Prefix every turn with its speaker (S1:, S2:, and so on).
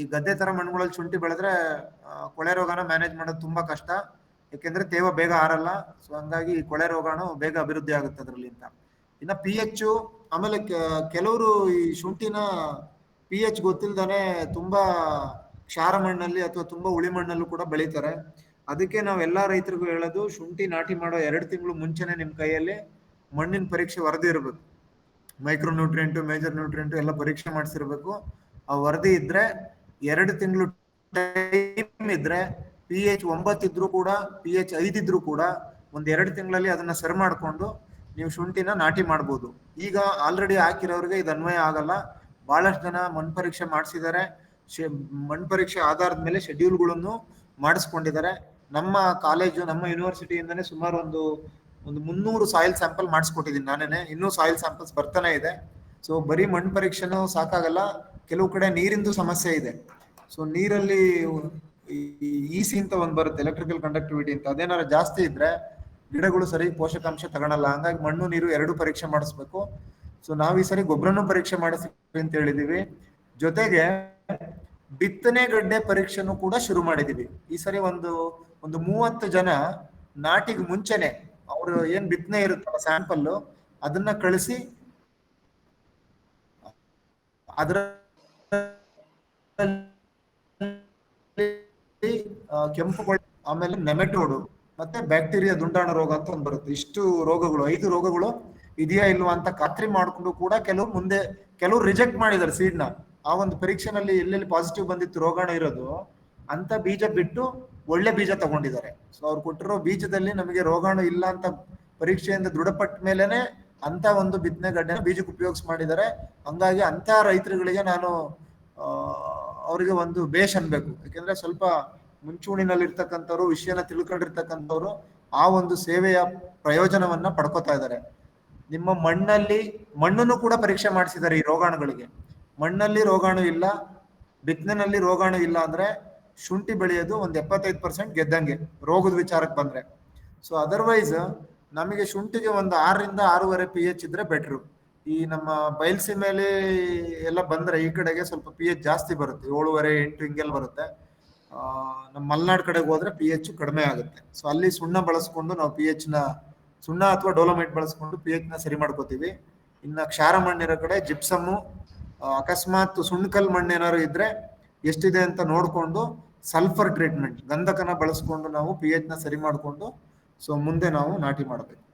S1: ಈ ಗದ್ದೆ ತರ ಮಣ್ಣುಗಳಲ್ಲಿ ಶುಂಠಿ ಬೆಳೆದ್ರೆ ಕೊಳೆ ರೋಗನ ಮ್ಯಾನೇಜ್ ಮಾಡೋದು ತುಂಬಾ ಕಷ್ಟ. ಯಾಕೆಂದ್ರೆ ತೇವ ಬೇಗ ಆರಲ್ಲ ಸೊ ಹಂಗಾಗಿ ಕೊಳೆ ರೋಗಾಣು ಬೇಗ ಅಭಿವೃದ್ಧಿ ಆಗುತ್ತೆ ಅದರಲ್ಲಿ ಅಂತ. ಇನ್ನ ಪಿ ಎಚ್ ಆಮೇಲೆ ಕೆಲವರು ಈ ಶುಂಠಿನ ಪಿ ಎಚ್ ಗೊತ್ತಿಲ್ದಾನೆ ತುಂಬಾ ಕ್ಷಾರ ಮಣ್ಣಲ್ಲಿ ಅಥವಾ ತುಂಬಾ ಉಳಿ ಮಣ್ಣಲ್ಲೂ ಕೂಡ ಬೆಳೀತಾರೆ. ಅದಕ್ಕೆ ನಾವು ಎಲ್ಲಾ ರೈತರಿಗೂ ಹೇಳೋದು, ಶುಂಠಿ ನಾಟಿ ಮಾಡೋ ಎರಡು ತಿಂಗಳು ಮುಂಚೆನೆ ನಿಮ್ಮ ಕೈಯಲ್ಲಿ ಮಣ್ಣಿನ ಪರೀಕ್ಷೆ ವರದಿ ಇರಬೇಕು. ಮೈಕ್ರೋ ನ್ಯೂಟ್ರಿಯೆಂಟು ಮೇಜರ್ ನ್ಯೂಟ್ರಿಯೆಂಟು ಎಲ್ಲ ಪರೀಕ್ಷೆ ಮಾಡಿಸಿರ್ಬೇಕು. ಆ ವರದಿ ಇದ್ರೆ ಎರಡು ತಿಂಗಳು ಟೈಮ್ ಇದ್ರೆ ಪಿ ಎಚ್ ಒಂಬತ್ತಿದ್ರು ಕೂಡ ಪಿ ಎಚ್ ಐದಿದ್ರು ಕೂಡ ಒಂದ್ ಎರಡು ತಿಂಗಳಲ್ಲಿ ಅದನ್ನ ಸರಿ ಮಾಡಿಕೊಂಡು ನೀವು ಶುಂಠಿನ ನಾಟಿ ಮಾಡ್ಬೋದು. ಈಗ ಆಲ್ರೆಡಿ ಹಾಕಿರೋರಿಗೆ ಇದು ಅನ್ವಯ ಆಗಲ್ಲ. ಬಹಳಷ್ಟು ಜನ ಮಣ್ಣು ಪರೀಕ್ಷೆ ಮಾಡಿಸಿದ್ದಾರೆ. ಮಣ್ಣು ಪರೀಕ್ಷೆ ಆಧಾರದ ಮೇಲೆ ಶೆಡ್ಯೂಲ್ಗಳನ್ನು ಮಾಡಿಸ್ಕೊಂಡಿದ್ದಾರೆ. ನಮ್ಮ ಕಾಲೇಜು, ನಮ್ಮ ಯೂನಿವರ್ಸಿಟಿಯಿಂದನೇ ಸುಮಾರು ಒಂದು ಒಂದು ಮುನ್ನೂರು ಸಾಯಿಲ್ ಸ್ಯಾಂಪಲ್ ಮಾಡಿಸ್ಕೊಟ್ಟಿದ್ದೀನಿ ನಾನೇನೆ. ಇನ್ನೂ ಸಾಯಿಲ್ ಸ್ಯಾಂಪಲ್ಸ್ ಬರ್ತಾನೆ ಇದೆ. ಸೊ ಬರೀ ಮಣ್ಣು ಪರೀಕ್ಷೆನೂ ಸಾಕಾಗಲ್ಲ. ಕೆಲವು ಕಡೆ ನೀರಿಂದು ಸಮಸ್ಯೆ ಇದೆ. ಸೊ ನೀರಲ್ಲಿ ಈಸಿ ಅಂತ ಒಂದು ಬರುತ್ತೆ ಎಲೆಕ್ಟ್ರಿಕಲ್ ಕಂಡಕ್ಟಿವಿಟಿ ಅಂತ. ಅದೇನಾರ ಜಾಸ್ತಿ ಇದ್ರೆ ಗಿಡಗಳು ಸರಿ ಪೋಷಕಾಂಶ ತಗೊಳಲ್ಲ. ಹಂಗಾಗಿ ಮಣ್ಣು, ನೀರು ಎರಡು ಪರೀಕ್ಷೆ ಮಾಡಿಸ್ಬೇಕು. ಸೊ ನಾವ್ ಈ ಸರಿ ಗೊಬ್ಬರನು ಪರೀಕ್ಷೆ ಮಾಡಿಸ್ತೀವಿ ಅಂತ ಹೇಳಿದೀವಿ. ಜೊತೆಗೆ ಬಿತ್ತನೆ ಗಡ್ಡೆ ಪರೀಕ್ಷೆನೂ ಕೂಡ ಶುರು ಮಾಡಿದೀವಿ. ಈ ಸರಿ ಒಂದು ಒಂದು ಮೂವತ್ತು ಜನ ನಾಟಿಗೆ ಮುಂಚೆನೆ ಅವರು ಏನ್ ಬಿತ್ತನೆ ಇರುತ್ತಲ್ಲ ಸ್ಯಾಂಪಲ್ ಅದನ್ನ ಕಳಿಸಿ, ಅದರ ಕೆಂಪು ಆಮೇಲೆ ನೆಮೆಟೋಡು, ಮತ್ತೆ ಬ್ಯಾಕ್ಟೀರಿಯಾ ದುಂಡಾಣ ರೋಗ ಅಂತ ಒಂದು ಬರುತ್ತೆ. ಇಷ್ಟು ರೋಗಗಳು, ಐದು ರೋಗಗಳು ಇದೆಯಾ ಇಲ್ವಾ ಅಂತ ಖಾತ್ರಿ ಮಾಡ್ಕೊಂಡು ಕೂಡ ಕೆಲವು ಮುಂದೆ, ಕೆಲವು ರಿಜೆಕ್ಟ್ ಮಾಡಿದ್ದಾರೆ ಸೀಡ್ನ ಆ ಒಂದು ಪರೀಕ್ಷೆನಲ್ಲಿ ಎಲ್ಲೆಲ್ಲಿ ಪಾಸಿಟಿವ್ ಬಂದಿತ್ತು ರೋಗಾಣು ಇರೋದು, ಅಂತ ಬೀಜ ಬಿಟ್ಟು ಒಳ್ಳೆ ಬೀಜ ತಗೊಂಡಿದ್ದಾರೆ. ಸೊ ಅವ್ರು ಕೊಟ್ಟಿರೋ ಬೀಜದಲ್ಲಿ ನಮಗೆ ರೋಗಾಣು ಇಲ್ಲ ಅಂತ ಪರೀಕ್ಷೆಯಿಂದ ದೃಢಪಟ್ಟ ಮೇಲೆನೆ ಅಂತ ಒಂದು ಬಿತ್ತನೆ ಗಡ್ಡೆನ ಬೀಜಕ್ಕೆ ಉಪಯೋಗಿಸ್ ಮಾಡಿದ್ದಾರೆ. ಹಂಗಾಗಿ ಅಂತ ರೈತರುಗಳಿಗೆ ನಾನು ಅವರಿಗೆ ಒಂದು ಬೇಷ್ ಅನ್ಬೇಕು. ಯಾಕೆಂದ್ರೆ ಸ್ವಲ್ಪ ಮುಂಚೂಣಿನಲ್ಲಿ ಇರ್ತಕ್ಕಂಥವ್ರು ವಿಷಯನ ತಿಳ್ಕೊಂಡಿರ್ತಕ್ಕಂಥವ್ರು ಆ ಒಂದು ಸೇವೆಯ ಪ್ರಯೋಜನವನ್ನ ಪಡ್ಕೋತಾ ಇದ್ದಾರೆ. ನಿಮ್ಮ ಮಣ್ಣಲ್ಲಿ, ಮಣ್ಣನ್ನು ಕೂಡ ಪರೀಕ್ಷೆ ಮಾಡಿಸಿದ್ದಾರೆ ಈ ರೋಗಾಣುಗಳಿಗೆ. ಮಣ್ಣಲ್ಲಿ ರೋಗಾಣು ಇಲ್ಲ, ಬಿತ್ತನೆನಲ್ಲಿ ರೋಗಾಣು ಇಲ್ಲ ಅಂದ್ರೆ ಶುಂಠಿ ಬೆಳೆಯೋದು ಒಂದು ಎಪ್ಪತ್ತೈದು ಪರ್ಸೆಂಟ್ ಗೆದ್ದಂಗೆ ರೋಗದ ವಿಚಾರಕ್ಕೆ ಬಂದ್ರೆ. ಸೊ ಅದರ್ವೈಸ್ ನಮಗೆ ಶುಂಠಿಗೆ ಒಂದು ಆರರಿಂದ ಆರೂವರೆ ಪಿ ಎಚ್ ಇದ್ರೆ ಬೆಟ್ರು ಈ ನಮ್ಮ ಮೇಲೆ ಎಲ್ಲ ಬಂದ್ರೆ ಈ ಕಡೆಗೆ ಸ್ವಲ್ಪ ಪಿ ಎಚ್ ಜಾಸ್ತಿ ಬರುತ್ತೆ. ಏಳುವರೆ ಎಂಟು ಹಿಂಗೆಲ್ಲ ಬರುತ್ತೆ. ನಮ್ಮ ಮಲ್ನಾಡ್ ಕಡೆಗೆ ಹೋದ್ರೆ ಪಿ ಎಚ್ ಕಡಿಮೆ ಆಗುತ್ತೆ. ಸೊ ಅಲ್ಲಿ ಸುಣ್ಣ ಬಳಸ್ಕೊಂಡು ನಾವು ಪಿ ಎಚ್ನ ಸುಣ್ಣ ಅಥವಾ ಡೋಲೋಮೈಟ್ ಬಳಸ್ಕೊಂಡು ಪಿ ಎಚ್ನ ಸರಿ ಮಾಡ್ಕೋತೀವಿ. ಇನ್ನ ಕ್ಷಾರ ಮಣ್ಣಿರೋ ಕಡೆ ಜಿಪ್ಸಮ್ಮು ಅಕಸ್ಮಾತ್ ಸುಣ್ಣಕಲ್ ಮಣ್ಣು ಏನಾದ್ರು ಇದ್ರೆ ಎಷ್ಟಿದೆ ಅಂತ ನೋಡಿಕೊಂಡು ಸಲ್ಫರ್ ಟ್ರೀಟ್ಮೆಂಟ್ ಗಂಧಕನ ಬಳಸ್ಕೊಂಡು ನಾವು ಪಿ ಎಚ್ನ ಸರಿ ಮಾಡ್ಕೊಂಡು ಸೊ ಮುಂದೆ ನಾವು ನಾಟಿ ಮಾಡಬೇಕು.